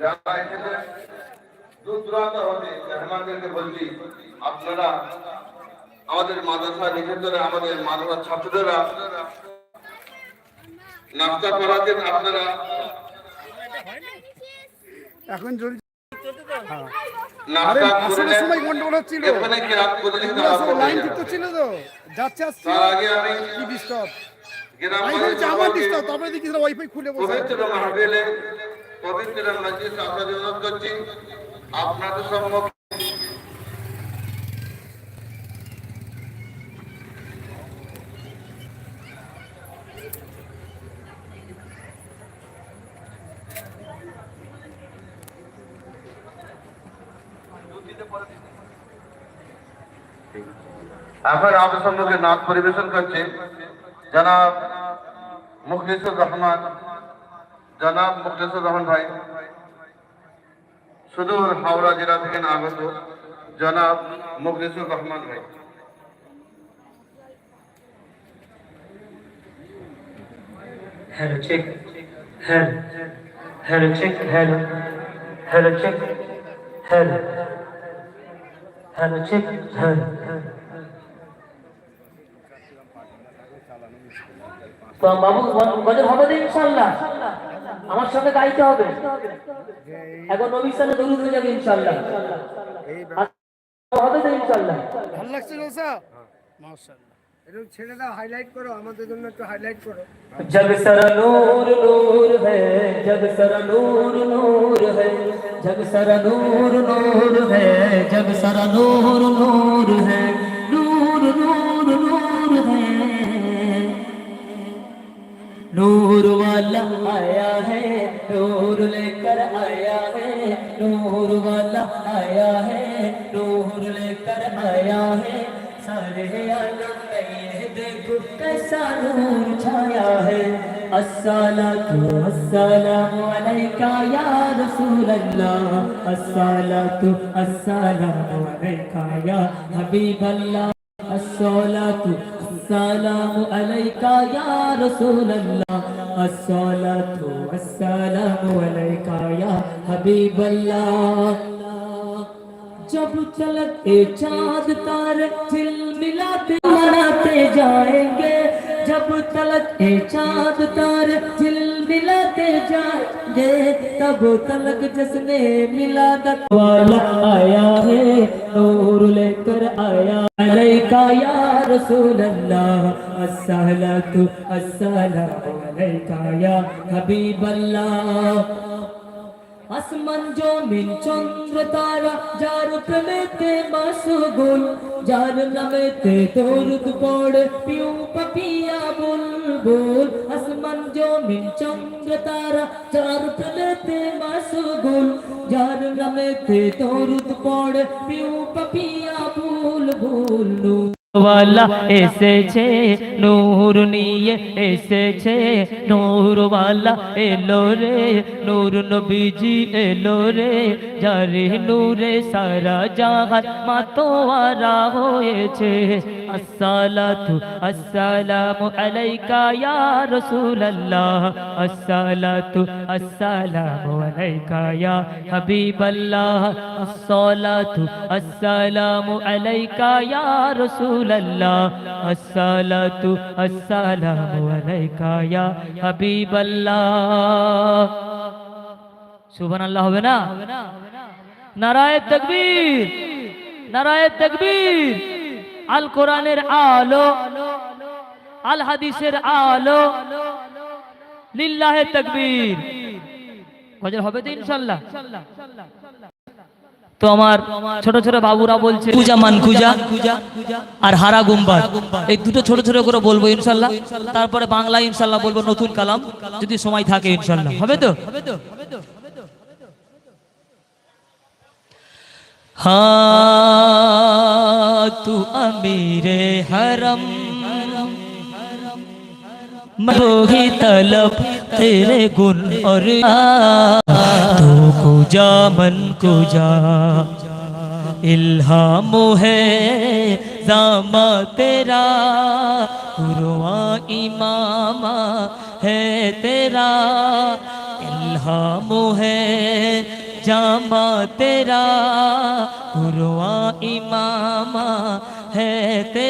যারা এখানে দূর দূরান্ত হতে মেহমানদেরকে বলছি আপনারা আমাদের মাদ্রাসা নিকেতনে আমাদের মাদ্রাসার ছাত্ররা নাস্তা করাতেন আপনারা এখন চলছে আমার ডিস্টার্ব দেখি ওয়াইফাই খুলে বসে। পবিত্র মসজিদ আপনাদের অনুরোধ করছি, আপনাদের সম্মুখে এখন আপনার সম্মুখে নাচ পরিবেশন করছে। জনাব মুখলিসুর রহমান জনাব মুখলিসুর রহমান ভাই সুদূর হাওড়া জেলা থেকে আগত জনাব মুখলিসুর রহমান ভাই check. Hello. Hello, check. Hello. Hello, check. Hello. Hello, check. Hello. তো বাবু গজল হবে ইনশাল্লাহ আমার সাথে গাইতে হবে। এখন নবীর সাথে হয়ে যাবে ইনশাল্লাহ হবে তো ইনশাল্লাহ ভালো লাগছে রোসা হ্যাঁ। মাশাআল্লাহ। একটু ছেড়ে দাও হাইলাইট করো আমাদের জন্য একটু হাইলাইট করো। জব সারা নূর নূর হ্যায় জব সারা নূর নূর সারা সারা نور والا آیا ہے، نور لے کر آیا ہے، نور والا آیا ہے، نور لے کر آیا ہے۔ سارے عالم میں دیکھو کیسا نور چھایا ہے۔ السلام السلام علیکہ یا رسول اللہ السلام السلام علیکہ یا حبیب اللہ۔ السلام السلام عليك يا رسول الله الصلاة والسلام عليك يا حبيب الله جب چلتے چاند تارے چل ملاتے مناتے جائیں گے جب چلتے چاند تارے چل ملاتے جائیں گے تب تلک جس نے ملادت والا آیا ہے، نور لے کر آیا۔ علیکہ یا رسول اللہ السلام السلام علیکہ یا حبیب اللہ۔ اسمن جو من আসমান জমিন চন্দ্র তারা যার প্রেমেতে মাসগুল میں تے দরুদ پوڑ، پیوں পাপিয়া বুলবুল আসমান, জমিন, চন্দ্র, তারা যার প্রেমেতে মাসগুল। যার নামেতে দরুদ পড়ে, পিউ পাপিয়া বুলবুল ওয়ালা এসেছে, নূর নিয়ে এসেছে, নূর ওয়ালা এলো রে, নূর নবীজি এলো রে। যারে নূরে সারা জাহান মাতোয়ারা হয়েছে আসসালাতু আসসালামু আলাইকা ইয়া রাসূলুল্লাহ আসসালাতু আসসালামু আলাইকা ইয়া হাবিবাল্লাহ আসসালাতু আসসালামু আলাইকা ইয়া রাসূলুল্লাহ আসসালাতু আসসালামু আলাইকা ইয়া হাবিবাল্লাহ সুবহানাল্লাহ হবে না? নারায়ে তাকবীর নারায়ে তাকবীর। আল কোরআনের আলো, আল হাদিসের আলো, লিল্লাহে তাকবীর। গজল হবে তো ইনশাআল্লাহ তো আমার ছোট ছোট বাবুরা বলছে, পূজা মান পূজা আর হারা গুম্বার। এই দুটো ছোট ছোট করে বলব ইনশাল্লাহ। তারপরে বাংলা ইনশাল্লাহ বলব নতুন কালাম। যদি সময় থাকে ইনশাল্লাহ। হবে তো? ہاں تو امیر حرم۔ ہی طلب تیرے گن اور تو کو جا، من کو جا۔ الہام ہے دام تیرا قرآن امام ہے تیرا۔ الہام ہے জামা তেরা কুরআ ইমামা হ্যাঁ, হে